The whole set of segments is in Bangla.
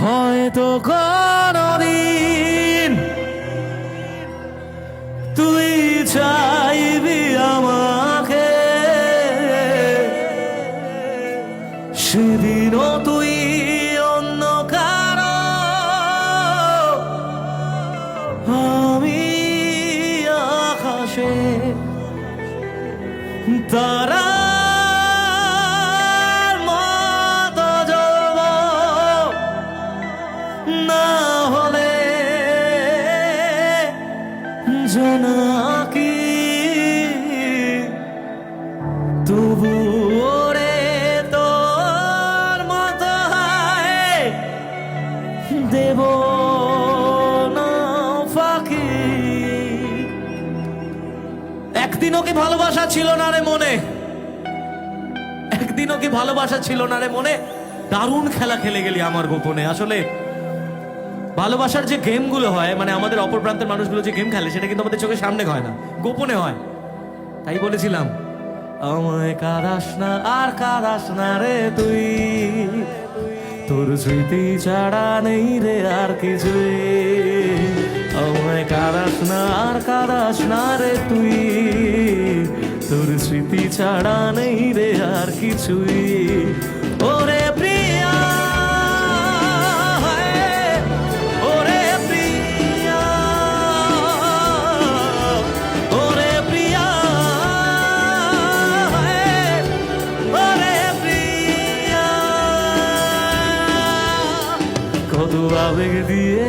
হয়তো কোনদিন তুই চাইবি আমাকে। সেদিনও তুই অন্য কারও। আমি আকাশে তারার কি ভালোবাসা ছিল না রে মনে? একদিনও কি ভালোবাসা ছিল না রে মনে? দারুণ খেলা খেলে গেলি আমার গোপনে। আসলে ভালোবাসার যে গেমগুলো হয় মানে আমাদের অপর প্রান্তের মানুষগুলো যে গেম খেলে, সেটা কিন্তু আমাদের চোখের সামনে হয় না। গোপনে হয়। তাই বলেছিলাম, আমায় কাদাস না আর কাদাস না রে তুই? তোর স্মৃতি ছাড়া নেই রে আর কিছুই। আমায় কাদাস না আর কাদাস না রে তুই? ছাড়া নেই রে আর কিছুই। ওরে প্রিয়া ওরে প্রিয়া ওরে প্রিয়া প্রিয়া। দিয়ে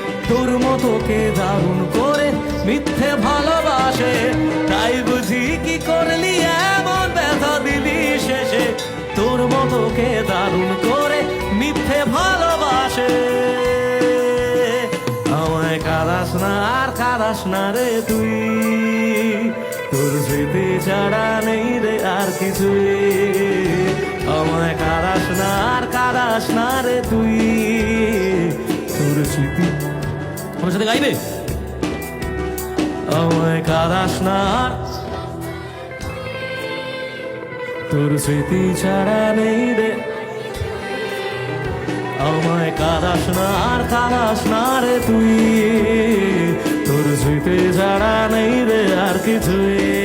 তোর মতো কে দারুণ করে মিথ্যে ভালোবাসে? তাই বুঝি কি করলি? এমন ব্যথা দিলি শেষে। তোর মতো কে দারুণ করে মিথ্যে ভালোবাসে? আমায় কাদাস না, আর কাদাস না রে তুই। তোর স্মৃতি ছাড়া নেই রে আর কিছুই। আমায় কাদাস না, আর কাদাস না রে তুই। আমার সাথে গাইবে? তোর স্মৃতি ছাড়া নেই রে। আমায় কাদাস না আর কাদাস না রে তুই। তোর স্মৃতি ছাড়া নেই রে আর কিছুই।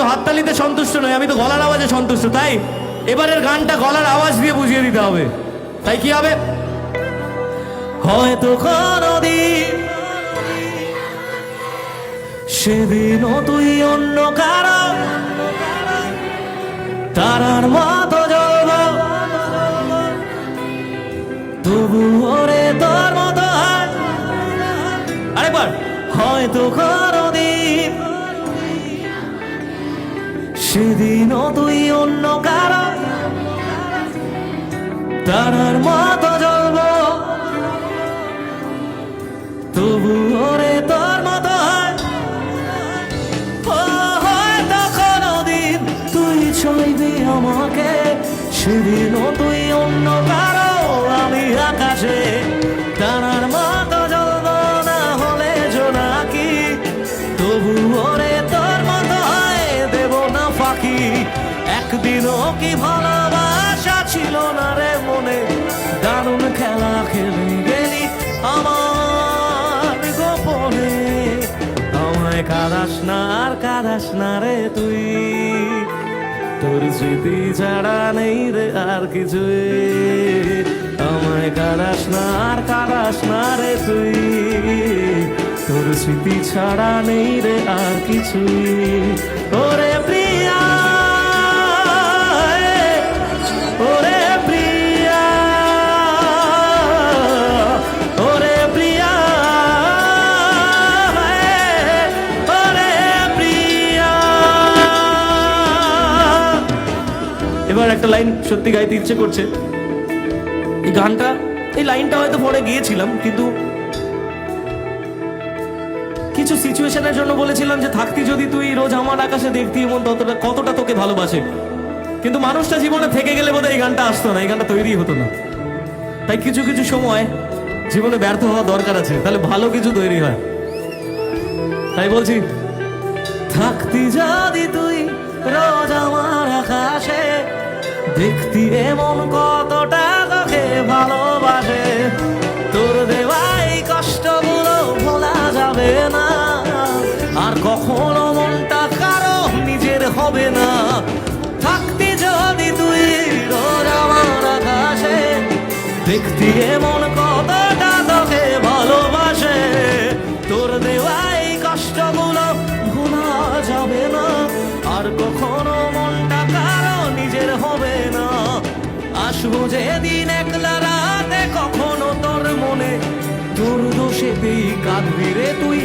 তো হাততালিতে সন্তুষ্ট নই, আমি তো গলার আওয়াজে সন্তুষ্ট, তাই? এবারের গানটা গলার আওয়াজ দিয়ে বুঝিয়ে দিতে হবে। তাই কি হবে? হয়তো সেদিনও তুই অন্য কারও তারার মতো জ্বলব তবু ওরে তোর মতো আরেকবার, হয়তো কোনদিন সেদিনও তুই অন্য কারও তারার মতো জ্বলব। তবু ওরে তোর মতো হয়। তখন দিন তুই ছইবি আমাকে। সেদিনও তুই কি ভালোবাসা ছিল না রে মনে? দারুণ খেলা খেলে গেলি আমার গোপনে। আমায় কাদাস না আর কাদাস না রে তুই। তোর স্মৃতি ছাড়া নেই রে আর কিছুই। আমায় কারাস না আর কারাস না রে তুই। তোর স্মৃতি ছাড়া নেই রে আর কিছুই। ওরে প্রিয়া লাইন সত্যি গাইতে ইচ্ছে করছে। এই গানটা, এই লাইনটা হয়তো পরে গিয়েছিলাম, কিন্তু কিছু সিচুয়েশনের জন্য বলেছিলাম যে, থাকতি যদি তুই রোজ আমার আকাশে দেখতি এমন ততটা, কতটা তোকে ভালোবাসে। কিন্তু মানুষটা জীবনে থেকে গেলে বোধহয় এই গানটা আসতো না, এই গানটা তৈরি হতো না। তাই কিছু কিছু সময় জীবনে ব্যর্থ হওয়া দরকার আছে, তাহলে ভালো কিছু তৈরি হয়। তাই বলছি, থাকতি যদি তুই রোজ আমার আকাশে দেখতি এমন কতটা তোকে ভালোবাসে? তোর দেওয়াই কষ্টগুলো ভোলা যাবে না। আর কখনো মনটা কারও নিজের হবে না। থাকতি যদি তুই রোজ আমার আকাশে দেখতি এমন আসব যেদিন একলা রাতে, কখনো তোর মনে তোর দোষেতেই কাঁদবি রে তুই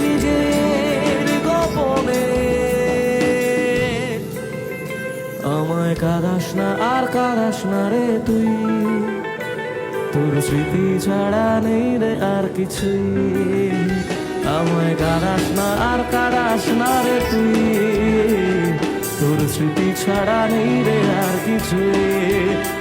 নিজের গোপনে। আমায় কাদাস না, আর কাদাস না রে তুই। তোর স্মৃতি ছাড়া নেই রে আর কিছুই। আমায় কাদাস না, আর কাদাস না রে তুই। তোর স্মৃতি ছাড়া নেই রে আর কিছুই।